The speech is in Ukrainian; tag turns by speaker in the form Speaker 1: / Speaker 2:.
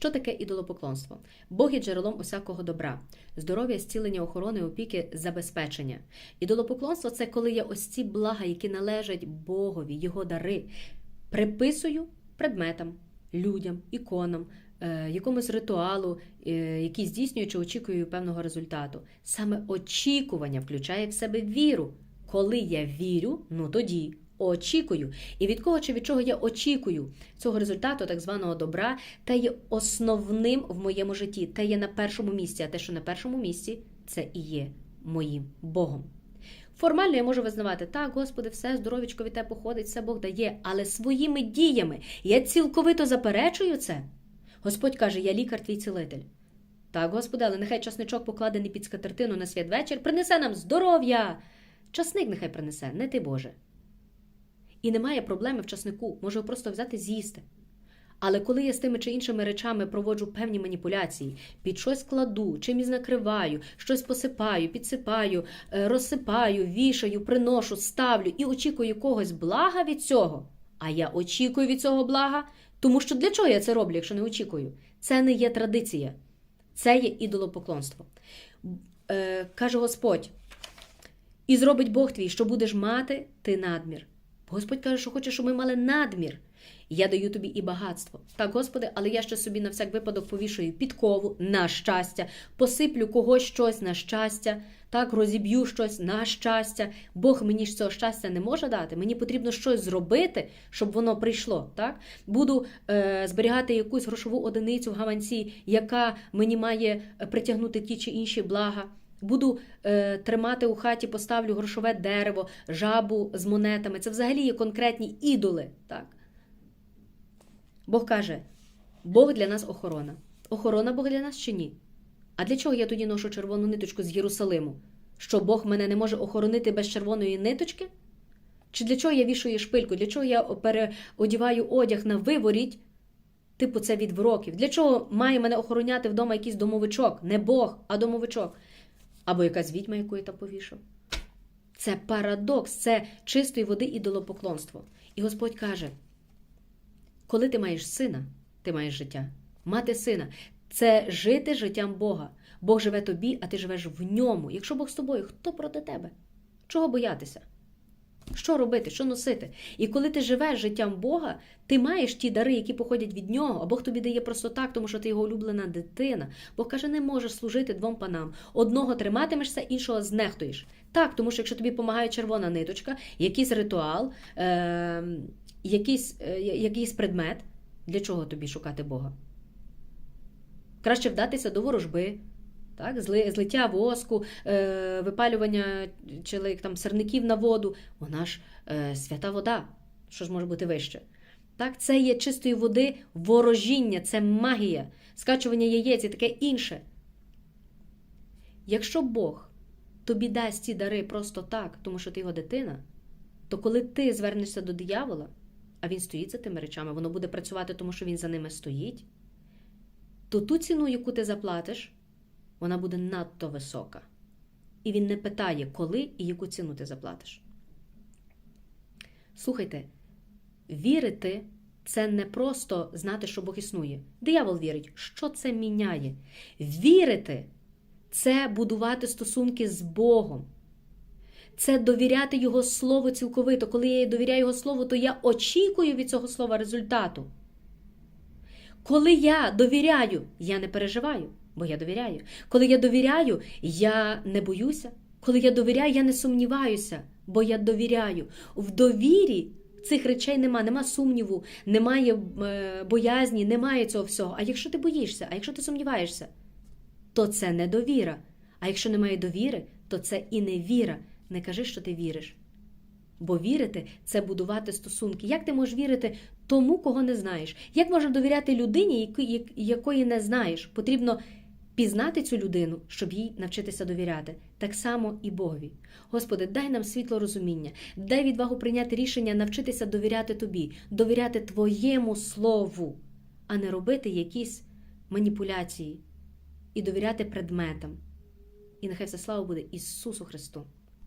Speaker 1: Що таке ідолопоклонство? Бог є джерелом усякого добра, здоров'я, зцілення, охорони, опіки, забезпечення. Ідолопоклонство це коли я ось ці блага, які належать Богові, його дари, приписую предметам, людям, іконам, е, якомусь ритуалу, е, який здійснюю чи очікую певного результату. Саме очікування включає в себе віру. Коли я вірю, ну тоді очікую. І від кого чи від чого я очікую цього результату, так званого добра, те є основним в моєму житті, те є на першому місці, а те, що на першому місці, це і є моїм Богом. Формально я можу визнавати, так, Господи, все здоровічко від тебе походить, все Бог дає, але своїми діями я цілковито заперечую це. Господь каже: Я лікар, твій цілитель. Так, Господи, але нехай часничок покладений під скатертину на святвечір принесе нам здоров'я. Часник нехай принесе, не ти Боже. І немає проблеми в часнику, можу просто взяти з'їсти. Але коли я з тими чи іншими речами проводжу певні маніпуляції, під щось кладу, чимось накриваю, щось посипаю, підсипаю, е, розсипаю, вішаю, приношу, ставлю і очікую когось блага від цього. А я очікую від цього блага, тому що для чого я це роблю, якщо не очікую? Це не є традиція, це є ідолопоклонство. Е, каже Господь: і зробить Бог твій, що будеш мати ти надмір. Господь каже, що хоче, щоб ми мали надмір. Я даю тобі і багатство. Так, Господи, але я ще собі на всяк випадок повішую підкову на щастя, посиплю когось щось на щастя, так, розіб'ю щось на щастя. Бог мені ж цього щастя не може дати. Мені потрібно щось зробити, щоб воно прийшло. Так? Буду е, зберігати якусь грошову одиницю в гаманці, яка мені має притягнути ті чи інші блага. Буду е, тримати у хаті, поставлю грошове дерево, жабу з монетами. Це взагалі є конкретні ідоли. Так? Бог каже: Бог для нас охорона. Охорона Бог для нас чи ні? А для чого я тоді ношу червону ниточку з Єрусалиму? Що Бог мене не може охоронити без червоної ниточки? Чи для чого я вішую шпильку? Для чого я переодіваю одяг на виворіть? Типу, це від вроків. Для чого має мене охороняти вдома якийсь домовичок? Не Бог, а домовичок. Або якась відьма, яку я там повішав. Це парадокс, це чистої води ідолопоклонство. І Господь каже: коли ти маєш сина, ти маєш життя. Мати сина це жити життям Бога. Бог живе тобі, а ти живеш в ньому. Якщо Бог з тобою, хто проти тебе? Чого боятися? Що робити, що носити? І коли ти живеш життям Бога, ти маєш ті дари, які походять від нього, а Бог тобі дає просто так, тому що ти його улюблена дитина. Бог каже, не можеш служити двом панам. Одного триматимешся, іншого знехтуєш. Так, тому що якщо тобі допомагає червона ниточка, якийсь ритуал, е- якийсь, е- якийсь предмет, для чого тобі шукати Бога? Краще вдатися до ворожби. Так, злиття воску, е, випалювання чи там сирників на воду, вона ж е, свята вода. Що ж може бути вище? Так, Це є чистої води ворожіння, це магія, скачування яєць і таке інше. Якщо Бог тобі дасть ці дари просто так, тому що ти його дитина, то коли ти звернешся до диявола, а він стоїть за тими речами, воно буде працювати, тому що він за ними стоїть, то ту ціну, яку ти заплатиш, вона буде надто висока. І він не питає, коли і яку ціну ти заплатиш. Слухайте, вірити це не просто знати, що Бог існує. Диявол вірить, що це міняє. Вірити це будувати стосунки з Богом. Це довіряти Його Слову цілковито. Коли я довіряю Його Слову, то я очікую від цього слова результату. Коли я довіряю, я не переживаю бо я довіряю. Коли я довіряю, я не боюся. Коли я довіряю, я не сумніваюся, бо я довіряю. В довірі цих речей нема, нема сумніву, немає е, боязні, немає цього всього. А якщо ти боїшся, а якщо ти сумніваєшся, то це не довіра. А якщо немає довіри, то це і не віра. Не кажи, що ти віриш. Бо вірити це будувати стосунки. Як ти можеш вірити тому, кого не знаєш? Як можна довіряти людині, якої не знаєш? Потрібно пізнати цю людину, щоб їй навчитися довіряти, так само і Богові. Господи, дай нам світло розуміння, дай відвагу прийняти рішення навчитися довіряти Тобі, довіряти Твоєму Слову, а не робити якісь маніпуляції і довіряти предметам. І нехай все слава буде Ісусу Христу.